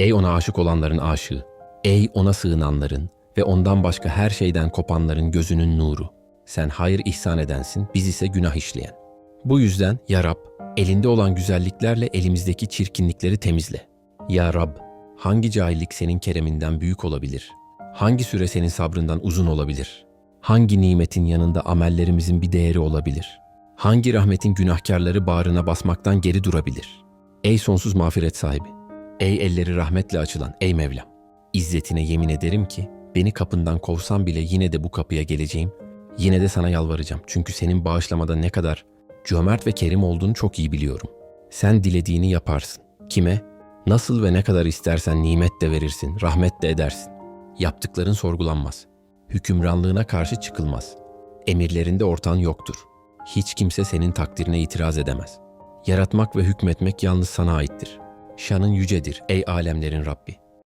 Ey ona aşık olanların aşığı. Ey ona sığınanların ve ondan başka her şeyden kopanların gözünün nuru. Sen hayır ihsan edensin, biz ise günah işleyen. Bu yüzden ya Rab, elinde olan güzelliklerle elimizdeki çirkinlikleri temizle. Ya Rab, hangi cahillik senin kereminden büyük olabilir? Hangi süre senin sabrından uzun olabilir? Hangi nimetin yanında amellerimizin bir değeri olabilir? Hangi rahmetin günahkarları bağrına basmaktan geri durabilir? Ey sonsuz mağfiret sahibi, ey elleri rahmetle açılan ey Mevlam, İzzetine yemin ederim ki beni kapından kovsan bile yine de bu kapıya geleceğim. Yine de sana yalvaracağım çünkü senin bağışlamada ne kadar cömert ve kerim olduğunu çok iyi biliyorum. Sen dilediğini yaparsın. Kime, nasıl ve ne kadar istersen nimet de verirsin, rahmet de edersin. Yaptıkların sorgulanmaz. Hükümranlığına karşı çıkılmaz. Emirlerinde ortağın yoktur. Hiç kimse senin takdirine itiraz edemez. Yaratmak ve hükmetmek yalnız sana aittir. Şanın yücedir ey alemlerin Rabbi.